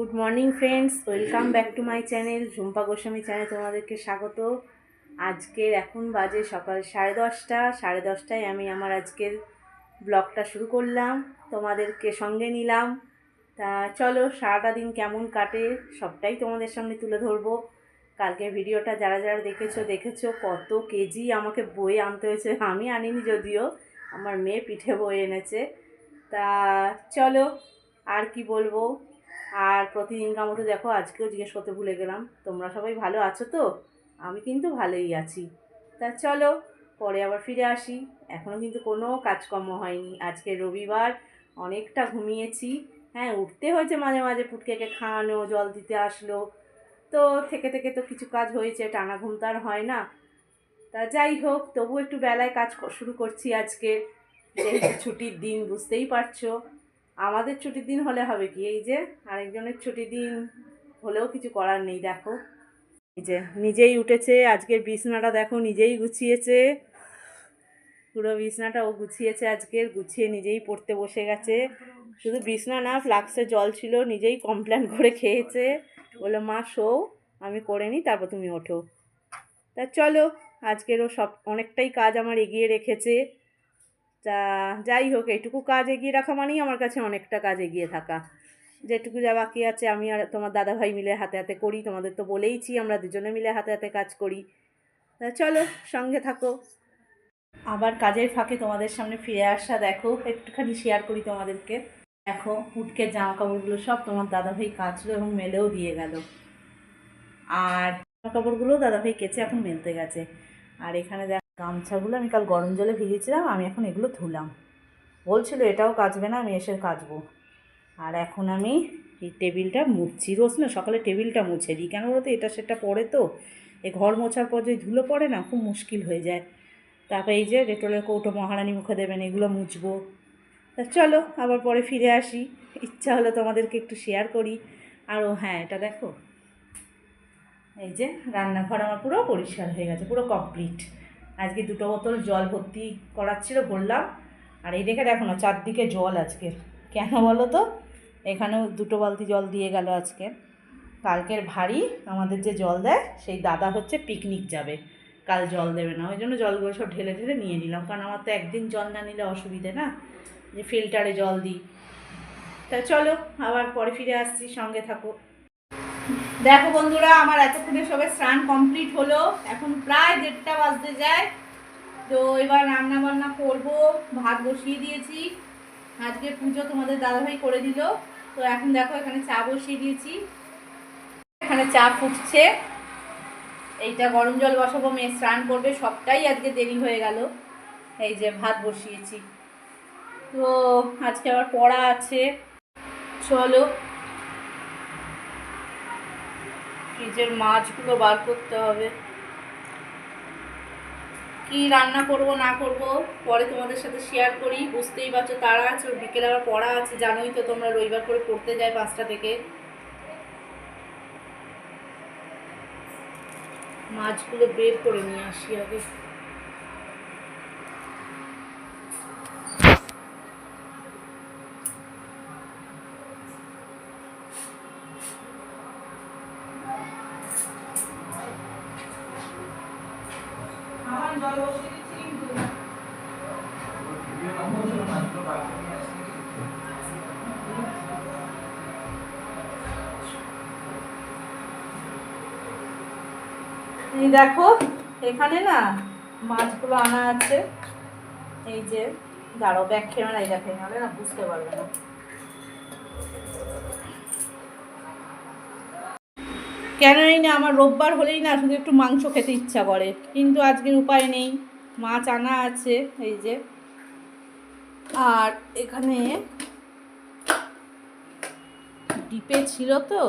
Good morning friends welcome back to my channel Jhumpa Goswami channel তোমাদেরকে স্বাগত। আজকের এখন বাজে সকাল সাড়ে দশটা। সাড়ে দশটায় আমি আমার আজকের ব্লগটা শুরু করলাম। তোমাদেরকে সঙ্গে নিলাম। তা চলো, সারাটা দিন কেমন কাটে সবটাই তোমাদের সামনে তুলে ধরবো। কালকে ভিডিওটা যারা যারা দেখেছ দেখেছ, কত কেজি আমাকে বয়ে আনতে হয়েছে। আমি আনিনি যদিও, আমার মেয়ে পিঠে বয়ে এনেছে। তা চলো, আর কি বলব? আর প্রতিদিনকার মতো দেখো, আজকেও জিজ্ঞেস করতে ভুলে গেলাম। তোমরা সবাই ভালো আছো তো? আমি কিন্তু ভালোই আছি। তা চলো, পরে আবার ফিরে আসি। এখনও কিন্তু কোনো কাজকর্ম হয়নি। আজকে রবিবার, অনেকটা ঘুমিয়েছি। হ্যাঁ উঠতে হয়েছে মাঝে মাঝে পুটকেকে খাওয়ানো, জল দিতে আসলো। তো থেকে থেকে তো কিছু কাজ হয়েছে, টানা ঘুম আর হয় না। তা যাই হোক তবু একটু বেলায় কাজ শুরু করছি আজকে। যেহেতু ছুটির দিন, বুঝতেই পারছ। আমাদের ছুটির দিন হলে হবে কি? এই যে আরেকজনের ছুটির দিন হলেও কিছু করার নেই, দেখো। এই যে নিজেই উঠেছে, আজকের বিছনাটা দেখো, নিজেই গুছিয়েছে। পুরো বিছনাটা ও গুছিয়েছে আজকের, গুছিয়ে নিজেই পড়তে বসে গেছে। শুধু বিছনা না, ফ্লাক্সে জল ছিল, নিজেই কমপ্লেন করে খেয়েছে। বলল, মা শো আমি করে নিই, তারপর তুমি ওঠো। তা চলো, আজকেরও সব, অনেকটাই কাজ আমার এগিয়ে রেখেছে। তা যাই হোক, এইটুকু কাজ এগিয়ে রাখা মানেই আমার কাছে অনেকটা কাজ এগিয়ে থাকা। যেটুকু যা বাকি আছে আমি আর তোমার দাদাভাই মিলে হাতে হাতে করি, তোমাদের তো বলেইছি আমরা দুজনে মিলে হাতে হাতে কাজ করি। তা চলো, সঙ্গে থাকো। আবার কাজের ফাঁকে তোমাদের সামনে ফিরে আসা, দেখো, একটুখানি শেয়ার করি তোমাদেরকে। দেখো পুটকের জামা কাপড়গুলো সব তোমার দাদাভাই কাচলো এবং মেলেও দিয়ে গেল। আর জামা কাপড়গুলো দাদাভাই কেচে এখন মেলতে গেছে। আর এখানে দেখ গামছাগুলো আমি কাল গরম জলে ভিজিয়েছিলাম, আমি এখন এগুলো ধুলাম। বলছিল, এটাও কাচবে না, আমি এসে কাচবো। আর এখন আমি এই টেবিলটা মুছছি। রোজ না সকালে টেবিলটা মুছে দিই। কেন বলতো, এটা সেটা পড়ে তো। এই ঘর মোছার পর যদি ধুলো পড়ে না, খুব মুশকিল হয়ে যায়। তারপরে এই যে ডেটলের কৌটো মহারানী মুখে দেবেন, এগুলো মুছবো। তা চলো, আবার পরে ফিরে আসি। ইচ্ছা হলো তোমাদেরকে একটু শেয়ার করি। আর ও হ্যাঁ এটা দেখো। এই যে রান্নাঘর আমার পুরো পরিষ্কার হয়ে গেছে, পুরো কমপ্লিট আজকে দুটো বোতল জল ভর্তি করার ছিল, ভরলাম। আর এই দেখে দেখো না, চারদিকে জল আজকে। কেন বলো তো? এখানেও দুটো বালতি জল দিয়ে গেল আজকে। কালকের ভারী আমাদের যে জল দেয়, সেই দাদা হচ্ছে পিকনিক যাবে। কাল জল দেবে না, ওই জন্য জলগুলো সব ঢেলে ঢেলে নিয়ে নিলাম। কারণ আমার তো একদিন জল না নিলে অসুবিধে না, যে ফিল্টারে জল দিই। তা চলো, আবার পরে ফিরে আসছি, সঙ্গে থাকো। দেখো বন্ধুরা, আমার এতক্ষণে সবে স্নান কমপ্লিট হলো। এখন প্রায় দেড়টা বাজতে যায়। তো এবার রান্না বান্না করব, ভাত বসিয়ে দিয়েছি। আজকে পুজো তোমাদের দাদাভাই করে দিল। তো এখন দেখো, এখানে চা বসিয়ে দিয়েছি। এখানে চা ফুটছে। এইটা গরম জল বসাবো, মেয়ে স্নান করবে। সবটাই আজকে দেরি হয়ে গেল। এই যে ভাত বসিয়েছি। তো আজকে আবার পড়া আছে। চলো। ফ্রিজের মাছগুলো বার করতে হবে। কি রান্না করব, না করব, পরে তোমাদের সাথে শেয়ার করি। বুঝতেই পারছ তারা আছে বিকেলে আবার পড়া আছে, জানোই তো তোমরা রবিবার করে পড়তে যায় পাঁচটা থেকে। মাছগুলো বের করে নিয়ে আসি আগে। এই দেখো, এখানে না মাছগুলো আনা আছে। এই যে দাঁড়ো ব্যাগ এই দেখে নাহলে না বুঝতে পারবে না। কেন না, আমার রোববার হলেই না শুধু একটু মাংস খেতে ইচ্ছা করে, কিন্তু আজকের উপায় নেই। মাছ আনা আছে, এই যে। আর এখানে ডিপে ছিল তো,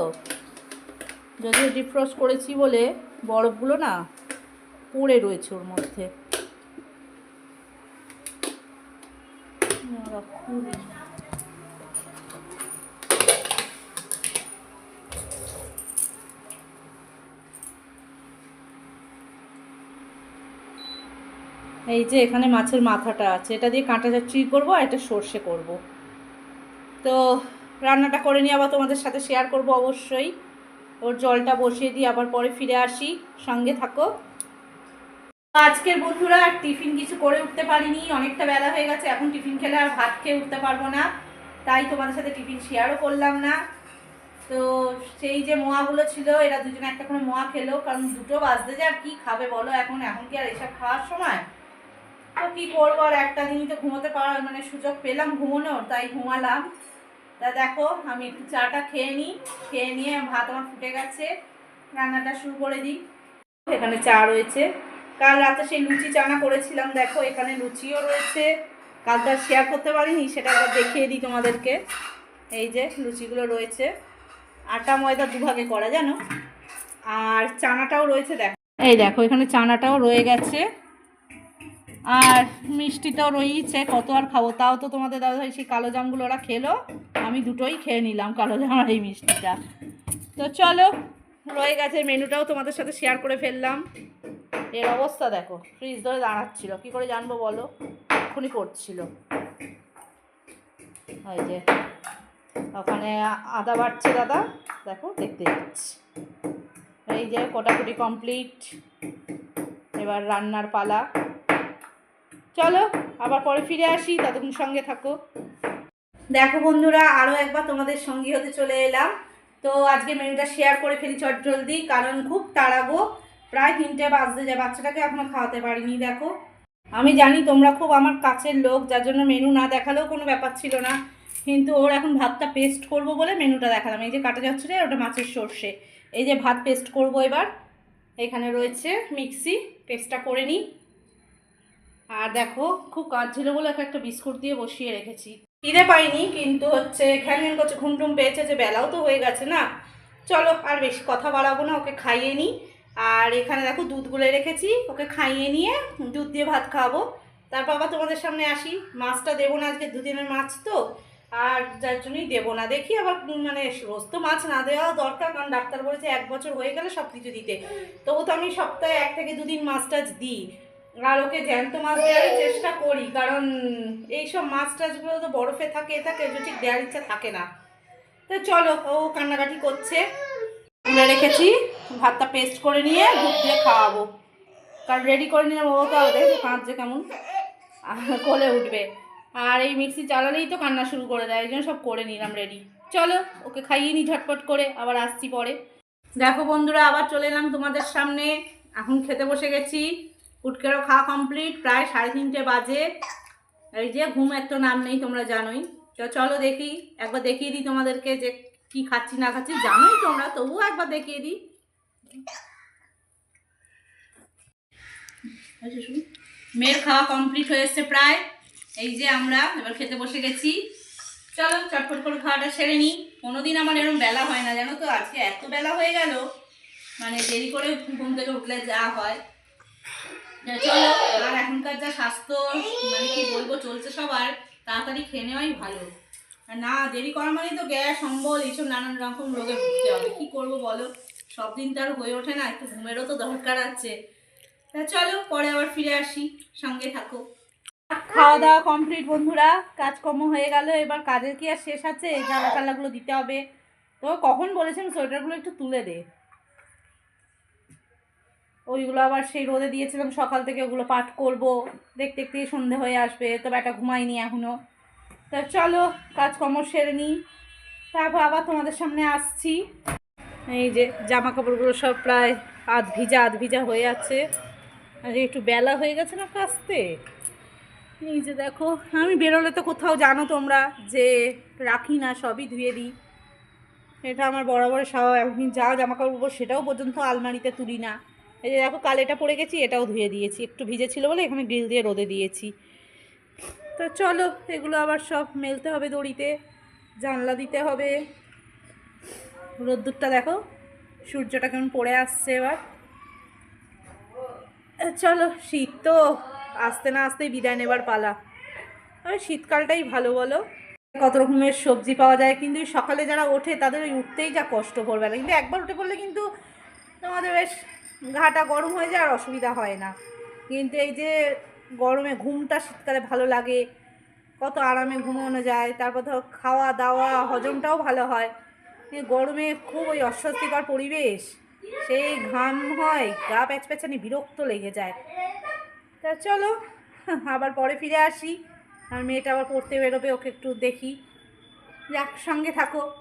যদিও ডিফ্রস্ট করেছি বলে বরফগুলো না পড়ে রয়েছে ওর মধ্যে। এই যে এখানে মাছের মাথাটা আছে, এটা দিয়ে কাঁটা চচ্চড়ি করব আর এটা সর্ষে করব। তো রান্নাটা করে নিয়ে আবার তোমাদের সাথে শেয়ার করব অবশ্যই। ওর জলটা বসিয়ে দিই আবার পরে ফিরে আসি। সঙ্গে থাকো। আজকের বন্ধুরা আর টিফিন কিছু করে উঠতে পারিনি, অনেকটা বেলা হয়ে গেছে, এখন টিফিন খেলে আর ভাত খেয়ে উঠতে পারব না। তাই তোমাদের সাথে টিফিন শেয়ারও করলাম না। তো সেই যে মোয়াগুলো ছিল, এরা দুজনে একটা করে মোয়া খেলো, কারণ দুটো বাজতে যে আর কি খাবে বলো এখন? এখন কি আর এসব খাওয়ার সময়? তো কি করব? আর একটা দিনই তো ঘুমোতে পারার মানে সুযোগ পেলাম ঘুমোনোর, তাই ঘুমালাম। তা দেখো, আমি একটু চাটা খেয়ে নিই। খেয়ে নিয়ে ভাত আমার ফুটে গেছে। রান্নাটা শুরু করে দিই। এখানে চা রয়েছে। কাল রাতে সেই লুচি চানা করেছিলাম, দেখো, এখানে লুচিও রয়েছে। কাল তো শেয়ার করতে পারিনি, সেটা একবার দেখিয়ে দিই তোমাদেরকে। এই যে, লুচিগুলো রয়েছে। আটা ময়দা দুভাগে করা, জানো? আর চানাটাও রয়েছে, দেখো। এই দেখো, এখানে চানাটাও রয়ে গেছে। আর মিষ্টিটাও রয়েছে, কত আর খাব? তাও তো তোমাদের দাদা ভাই সেই কালো জামগুলো ওরা খেলো। আমি দুটোই খেয়ে নিলাম কালো জাম আর এই মিষ্টিটা। তো চলো, রয়ে গেছে মেনুটাও তোমাদের সাথে শেয়ার করে ফেললাম। এর অবস্থা দেখো ফ্রিজ ধরে দাঁড়াচ্ছিল। কি করে জানব বলো? এক্ষুনি করছিল। ওই যে, ওখানে আদা বাড়ছে দাদা। দেখো, দেখতে পাচ্ছি। এই যে, কোটাকুটি কমপ্লিট এবার রান্নার পালা। চলো, আবার পরে ফিরে আসি ততক্ষণ সঙ্গে থাকো। দেখো বন্ধুরা আরও একবার তোমাদের সঙ্গী হতে চলে এলাম। তো আজকে মেনুটা শেয়ার করে ফেলি চট জলদি কারণ খুব তাড়াবো। প্রায় তিনটে বাজতে যায়, বাচ্চাটাকে এখনও খাওয়াতে পারিনি, দেখো। আমি জানি তোমরা খুব আমার কাছের লোক, যার জন্য মেনু না দেখালেও কোনো ব্যাপার ছিল না। কিন্তু ওর এখন ভাতটা পেস্ট করব বলে মেনুটা দেখালাম। এই যে কাটা যাচ্ছে ওটা মাছের সর্ষে। এই যে ভাত পেস্ট করব এবার। এখানে রয়েছে মিক্সি পেস্টটা করে নিই। আর দেখো, খুব কাজ ছিল বলে একটা বিস্কুট দিয়ে বসিয়ে রেখেছি। খিদে পাইনি, কিন্তু হচ্ছে ঘ্যান করছে, ঘুমটুম পেয়েছে যে বেলাও তো হয়ে গেছে না। চলো, আর বেশি কথা বাড়াবো না, ওকে খাইয়ে নিই আর এখানে দেখো, দুধ গুলে রেখেছি, ওকে খাইয়ে নিয়ে দুধ দিয়ে ভাত খাওয়াবো তারপর আবার তোমাদের সামনে আসি। মাছটা দেবো না, আজকে দুদিনের মাছ তো। আর যার জন্যই দেবো না। দেখি আবার মানে রোজ তো মাছ না দেওয়া দরকার, কারণ ডাক্তার বলেছে এক বছর হয়ে গেলে সব কিছু দিতে। তবু তো আমি সপ্তাহে এক থেকে দুদিন মাছ টাছ দিই। আর ওকে জ্যান্ত মাছ দেওয়ার চেষ্টা করি, কারণ এইসব মাছ টাছগুলো তো বরফে থাকে, এ থাকে ঠিক দেওয়ার ইচ্ছা থাকে না। তো চলো, ও কান্নাকাটি করছে। তুলে রেখেছি, ভাতটা পেস্ট করে নিয়ে দুধ দিয়ে খাওয়াবো। কারণ রেডি করে নিলাম, ও তো কাঁদছে কেমন। কোলে উঠবে। আর এই মিক্সি চালালেই তো কান্না শুরু করে দেয়, এই জন্য সব করে নিলাম রেডি চলো, ওকে খাইয়ে নিই ঝটপট করে, আবার আসছি পরে। দেখো বন্ধুরা, আবার চলে এলাম তোমাদের সামনে। এখন খেতে বসে গেছি। উটকেরও খাওয়া কমপ্লিট প্রায় সাড়ে তিনটে বাজে। এই যে, ঘুম একটা নাম নেই, তোমরা জানোই। তো চলো দেখি, একবার দেখিয়ে দিই তোমাদেরকে যে কি খাচ্ছি, না খাচ্ছি। জানোই তোমরা, তবুও একবার দেখিয়ে দিই। মেয়ের খাওয়া কমপ্লিট হয়ে এসছে প্রায়। এই যে আমরা, এবার খেতে বসে গেছি। চলো, চটপট করে খাওয়াটা সেরে নিই। কোনোদিন আমার এরকম বেলা হয় না, জানো তো? আজকে এত বেলা হয়ে গেল। মানে দেরি করে ঘুম থেকে উঠলে যা হয়। চলো। আর এখনকার যা স্বাস্থ্য মানে কি বলব চলছে সবার তাড়াতাড়ি খেয়ে নেওয়াই ভালো। আর না দেরি করা মানে তো গ্যাস অম্বল এইসব নানান রকম রোগে ভুগতে হবে। কি করব বলো? সব দিন তো আর হয়ে ওঠে না একটু ঘুমেরও তো দরকার আছে। তা চলো পরে আবার ফিরে আসি সঙ্গে থাকো। খাওয়া দাওয়া কমপ্লিট বন্ধুরা। কাজকর্ম হয়ে গেল এবার কাজের কি আর শেষ আছে? এই জামা টালাগুলো দিতে হবে। তো কখন বলেছেন সোয়েটারগুলো একটু তুলে দে। ওইগুলো আবার সেই রোদে দিয়েছিলাম, সকাল থেকে ওগুলো পাঠ করব। দেখতে দেখতে সন্ধে হয়ে আসবে, তো ব্যাটা ঘুমাইনি এখনও তা চলো, কাজকর্ম সেরে নিই। তারপর আবার তোমাদের সামনে আসছি। এই যে জামা কাপড়গুলো সব প্রায় আধ ভিজা আধ ভিজা হয়ে আছে। আর, একটু বেলা হয়ে গেছে না কাচতে এই যে দেখো, আমি বেরোলে তো কোথাও জানো তোমরা, যে রাখি না, সবই ধুয়ে দিই। এটা আমার বরাবর স্বভাব, এমনকি যা জামা কাপড় সেটাও পর্যন্ত আলমারিতে তুলি না। এই যে দেখো, কাল এটা পড়ে গেছি, এটাও ধুয়ে দিয়েছি। একটু ভিজে ছিল বলে এখানে গ্রিল দিয়ে রোদে দিয়েছি। তো চলো, এগুলো আবার সব মেলতে হবে দড়িতে, জানলা দিতে হবে। রোদ্দুরটা দেখো, সূর্যটা কেমন পড়ে আসছে এবার। চলো, শীত তো, আসতে না আসতেই বিদায় নেবার পালা। ওই শীতকালটাই ভালো বলো। কত রকমের সবজি পাওয়া যায়, কিন্তু সকালে যারা ওঠে, তাদের ওই উঠতেই যা কষ্ট করবে না। কিন্তু একবার উঠে পড়লে কিন্তু তোমাদের বেশ ঘাটা গরম হয়ে যায় আর অসুবিধা হয় না। কিন্তু এই যে গরমে ঘুমটা শীতকালে ভালো লাগে, কত আরামে ঘুমানো যায়, তারপর ধর খাওয়া দাওয়া, হজমটাও ভালো হয়। গরমে খুব ওই অস্বস্তিকর পরিবেশ। সেই ঘাম হয়, গা প্যাচপ্যাচানি বিরক্ত লেগে যায়। তা চলো, আবার পরে ফিরে আসি। আর মেয়েটা আবার পড়তে বেরোবে, ওকে একটু দেখি। যাক, সঙ্গে থাকো।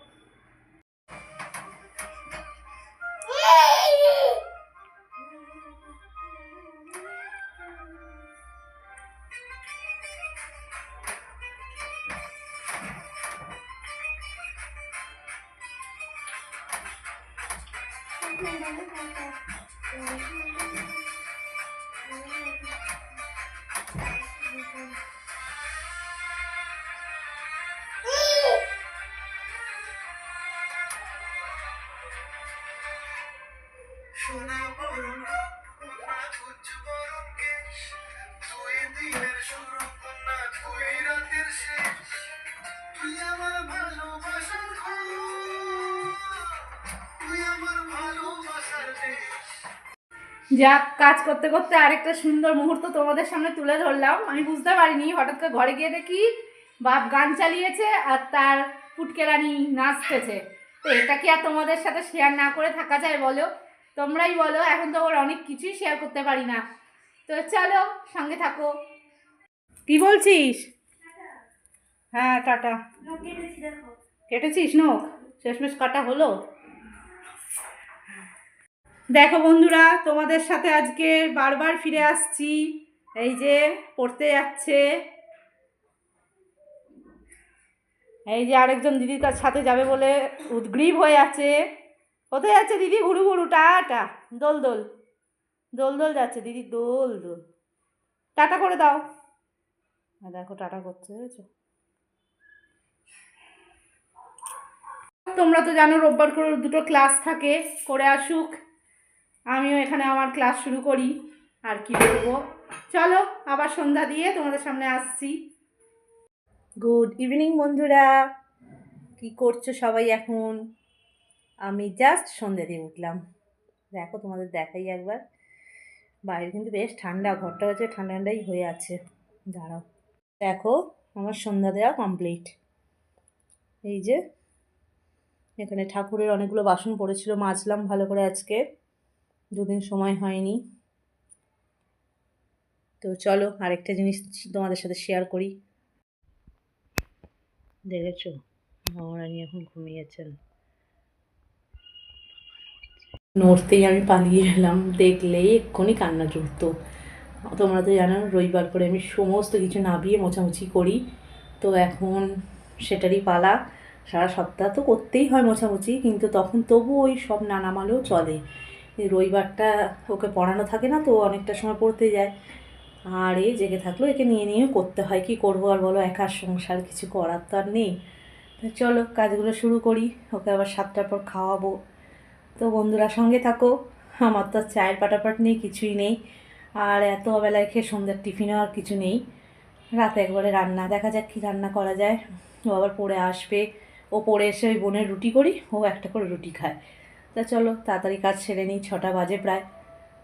যাক কাজ করতে করতে আরেকটা সুন্দর মুহূর্ত তোমাদের সামনে তুলে ধরলাম। আমি বুঝতে পারিনি হঠাৎ করে ঘরে গিয়ে দেখি বাপ গান চালিয়েছে আর তার ফুটকেরানি নাচতেছে। তো এটা কি আর তোমাদের সাথে শেয়ার না করে থাকা যায় বলো? তোমরাই বলো এখন তো ওর অনেক কিছুই শেয়ার করতে পারি না। তো চলো সঙ্গে থাকো। কি বলছিস? হ্যাঁ টাটা। কেটেছিস নোক শেষমেশ কাটা হলো? দেখো বন্ধুরা, তোমাদের সাথে আজকে বারবার ফিরে আসছি। এই যে, পড়তে যাচ্ছে। এই যে আরেকজন দিদি তার সাথে যাবে বলে উদ্গ্রীব হয়ে আছে। কোথায় যাচ্ছে দিদি? ঘুরু ঘুরু টাটা। দোল দোল। দোল দোল যাচ্ছে দিদি, দোল দোল। টাটা করে দাও। দেখো, টাটা করছে, বুঝেছ? তোমরা তো জানো, রোববার করে দুটো ক্লাস থাকে। করে আসুক। আমিও এখানে আমার ক্লাস শুরু করি, আর কি বলব? চলো, আবার সন্ধ্যা দিয়ে তোমাদের সামনে আসছি। গুড ইভিনিং বন্ধুরা। কি করছ সবাই এখন? আমি জাস্ট সন্ধ্যা দিয়ে উঠলাম। দেখো, তোমাদের দেখাই একবার। বাইরে কিন্তু বেশ ঠান্ডা, ঘরটা হচ্ছে ঠান্ডা ঠান্ডাই হয়ে আছে। দাঁড়াও। দেখো, আমার সন্ধ্যা দেওয়া কমপ্লিট এই যে, এখানে ঠাকুরের অনেকগুলো বাসন পড়েছিল, মাজলাম ভালো করে আজকে। দুদিন সময় হয়নি। তো চলো আরেকটা জিনিস তোমাদের সাথে শেয়ার করি। দেখেছ? মহারানী এখন ঘুমিয়েছেন। নড়তেই আমি পালিয়ে এলাম। দেখলেই এক্ষুনি কান্না জুড়তো। তোমরা তো জানো, রবিবার করে আমি সমস্ত কিছু নাবিয়ে মোছামুছি করি। তো এখন সেটারই পালা। সারা সপ্তাহ তো করতেই হয় মোছামুছি, কিন্তু তখন তবু ওই সব না নামালেও চলে। রবিবারটা ওকে পড়ানো থাকে না তো অনেকটা সময় পড়তে যায়। আর এই জেগে থাকলেও একে নিয়ে নিয়ে করতে হয়, কি করব আর বলো একার সংসার কিছু করার তো আর নেই। চলো, কাজগুলো শুরু করি, ওকে আবার সাতটার পর খাওয়াবো। তো বন্ধুরা সঙ্গে থাকো, আমার তো চায়ের পাটাপাট নেই, কিছুই নেই। আর এত বেলায় খেয়ে সন্ধ্যার টিফিনও আর কিছু নেই। রাতে একবারে রান্না, দেখা যাক কী রান্না করা যায়। ও আবার পড়ে আসবে। ও পড়ে এসে ওই বোনের রুটি করি, ও একটা করে রুটি খায়। তা চলো, তাড়াতাড়ি কাজ সেরে নিই, ছটা বাজে প্রায়।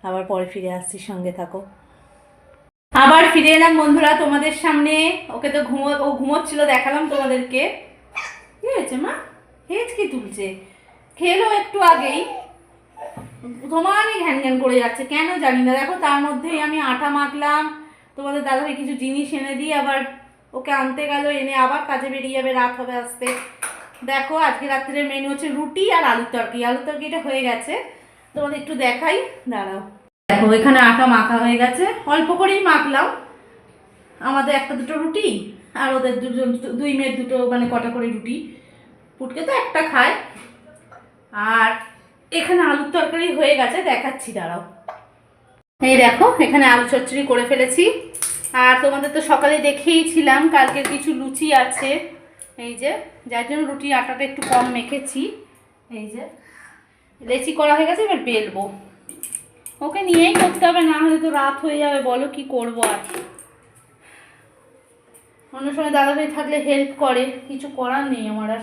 আবার পরে ফিরে আসছি, সঙ্গে থাকো। আবার ফিরে এলাম বন্ধুরা তোমাদের সামনে। ওকে তো ঘুমো, ও ঘুমোচ্ছিল, দেখালাম তোমাদেরকে। কি হয়েছে, মা? হেঁচকি তুলছে? খেলো একটু আগেই। তোমারই ঘ্যান ঘ্যান করে যাচ্ছে, কেন জানি না। দেখো, তার মধ্যেই আমি আটা মাখলাম, তোমাদের দাদাভাই কিছু জিনিস এনে দিই, আবার ওকে আনতে গেল, এনে আবার কাজে বেরিয়ে যাবে, রাত হবে আসতে। দেখো, আজকে রাত্রের মেনু হচ্ছে রুটি আর আলুর তরকারি। আলুর তরকারিটা হয়ে গেছে। তোমাদের একটু দেখাই। দাঁড়াও। দেখো, এখানে আটা মাখা হয়ে গেছে। অল্প করেই মাখলাম। আমাদের একটা দুটো রুটি আর ওদের দুজন, দুই মেয়ের দুটো মানে কটা করে রুটি। পুটকে তো একটা খায়। আর এখানে আলুর তরকারি হয়ে গেছে। দেখাচ্ছি, দাঁড়াও। এই দেখো, এখানে আলু চচ্চড়ি করে ফেলেছি। আর তোমাদের তো সকালে দেখেইছিলাম, কালকের কিছু লুচি আছে। এই যে, যার জন্য রুটি আটাটা একটু কম মেখেছি। এই যে, লেচি করা হয়ে গেছে, এবার বেলবো। ওকে নিয়েই করতে হবে, না হলে তো রাত হয়ে যাবে, বলো কি করব আর অন্য সময় দাদাভাই থাকলে হেল্প করে, কিছু করার নেই আমার আর।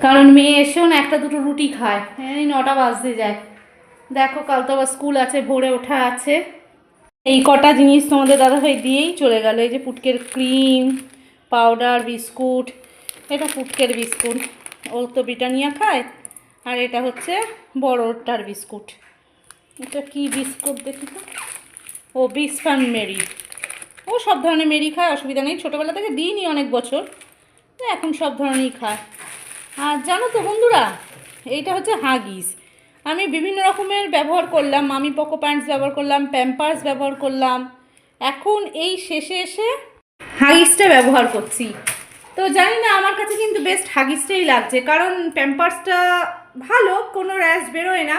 কারণ মেয়ে এসেও না একটা দুটো রুটি খায়, এই নটা বাজতে যায়। দেখো, কাল তো আবার স্কুল আছে, ভোরে ওঠা আছে। এই কটা জিনিস তোমাদের দাদাভাই দিয়েই চলে গেল, এই যে পুটকের ক্রিম পাউডার বিস্কুট এটা পুটকের বিস্কুট। ও তো ব্রিটানিয়া খায়। আর এটা হচ্ছে বড়টার বিস্কুট। এটা কি বিস্কুট দেখি তো? ও বিসফান মেরি। ও সব ধরনের মেরি খায় অসুবিধা নেই। ছোটোবেলা থেকে দিইনি অনেক বছর। তো এখন সব ধরনেরই খায়। আর জানো তো বন্ধুরা এইটা হচ্ছে হাগিস। আমি বিভিন্ন রকমের ব্যবহার করলাম। মামি পকো প্যান্টস ব্যবহার করলাম প্যাম্পার্স ব্যবহার করলাম। এখন এই শেষে এসে হাগিসটা ব্যবহার করছি। তো জানি না, আমার কাছে কিন্তু বেস্ট হাগিসটাই লাগছে। কারণ প্যাম্পার্সটা ভালো, কোনো র্যাশ বেরোয় না।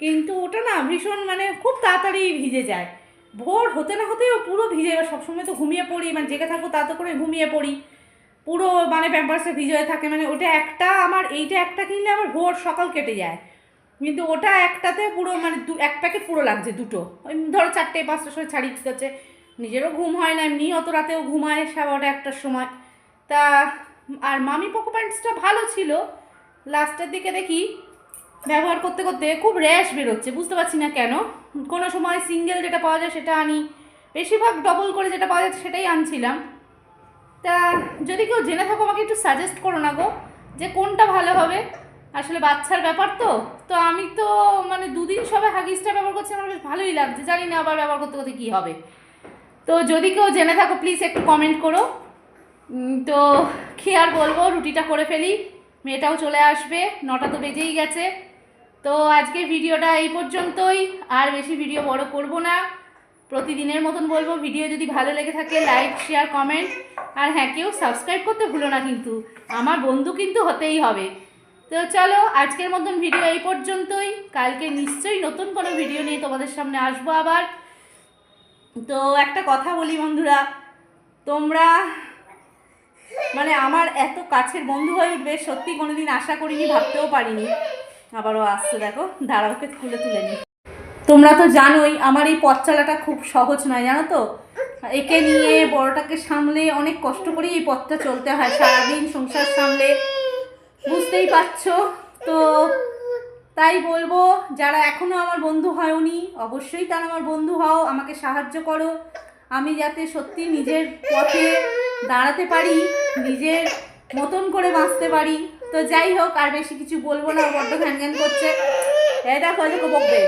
কিন্তু ওটা না ভীষণ মানে খুব তাড়াতাড়ি ভিজে যায়। ভোর হতে না হতেও পুরো ভিজে যায়। সবসময় তো ঘুমিয়ে পড়ি মানে জেগে থাকব তা তো করে ঘুমিয়ে পড়ি। পুরো মানে প্যাম্পার্সে ভিজে হয়ে থাকে। মানে ওটা একটা, আমার এইটা একটা কিনলে আমার ভোর সকাল কেটে যায়। কিন্তু ওটা একটাতে পুরো মানে দু, এক প্যাকেট পুরো লাগছে দুটো। ওই ধরো চারটে, পাঁচটার সময় ছাড়িয়ে দিতে হচ্ছে। নিজেরও ঘুম হয় না, এমনি অত রাতেও ঘুমায় সাবারটা একটার সময়। তা, আর মামি পোকো প্যান্টসটা ভালো ছিল। লাস্টের দিকে দেখি ব্যবহার করতে করতে খুব র্যাশ বেরোচ্ছে, বুঝতে পারছি না কেন। কোনো সময় সিঙ্গেল যেটা পাওয়া যায় সেটা আনি, বেশিরভাগ ডবল করে যেটা পাওয়া যাচ্ছে সেটাই আনছিলাম। তা, যদি কেউ জেনে থাকো আমাকে একটু সাজেস্ট করো না গো, যে কোনটা ভালো হবে। আসলে বাচ্চার ব্যাপার তো তো আমি তো মানে দুদিন সবে হাগিসটা ব্যবহার করছি, আমার বেশ ভালোই লাগছে। জানি না আবার ব্যবহার করতে করতে কী হবে। তো যদি কেউ জেনে থাকো প্লিজ একটু কমেন্ট করো। তো কি আর বলব, রুটিটা করে ফেলি। মেয়েটাও চলে আসবে, নটা তো বেজেই গেছে। তো আজকে ভিডিওটা এই পর্যন্তই, আর বেশি ভিডিও বড় করব না। প্রতিদিনের মতন বলব, ভিডিও যদি ভালো লেগে থাকে লাইক শেয়ার কমেন্ট আর হ্যাঁ কেউ সাবস্ক্রাইব করতে ভুলো না কিন্তু, আমার বন্ধু কিন্তু হতেই হবে। তো চলো, আজকের মতন ভিডিও এই পর্যন্তই। কালকে নিশ্চয়ই নতুন কোনো ভিডিও নিয়ে তোমাদের সামনে আসব আবার। তো একটা কথা বলি বন্ধুরা, তোমরা মানে আমার এত কাছের বন্ধু হয়ে উঠবে, সত্যি কোনোদিন আশা করিনি, ভাবতেও পারিনি। আবারও আসছে, দেখো দাঁড়াওকে তুলে তুলে নি তোমরা তো জানোই, আমার এই পথ চলাটা খুব সহজ নয়, জানো তো? একে নিয়ে বড়টাকে সামলে অনেক কষ্ট করে এই পথটা চলতে হয়, সারাদিন সংসার সামলে। বুঝতেই পারছ? তো তাই বলব, যারা এখনও আমার বন্ধু হয়নি, অবশ্যই তারা আমার বন্ধু হও, আমাকে সাহায্য করো। আমি যাতে সত্যি নিজের পথে দাঁড়াতে পারি, নিজের মতন করে বাঁচতে পারি। তো যাই হোক, আর বেশি কিছু বলব না বড্ড ঘ্যান ঘ্যান করছে দেখো দেখো, বকবে।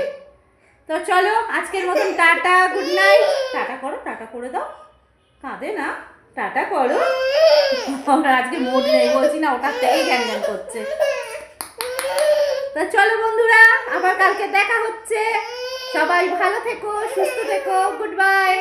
তো চলো, আজকের মতন টাটা গুড নাইট টাটা করো, টাটা করে দাও। কাঁদে না, টাটা করো। আমরা আজকে মোড নেই, বলছি না, ওটার থেকেই ঘ্যান ঘ্যান করছে। তো চলো বন্ধুরা, আবার কালকে দেখা হচ্ছে। সবাই ভালো থেকো, সুস্থ থেকো গুড বাই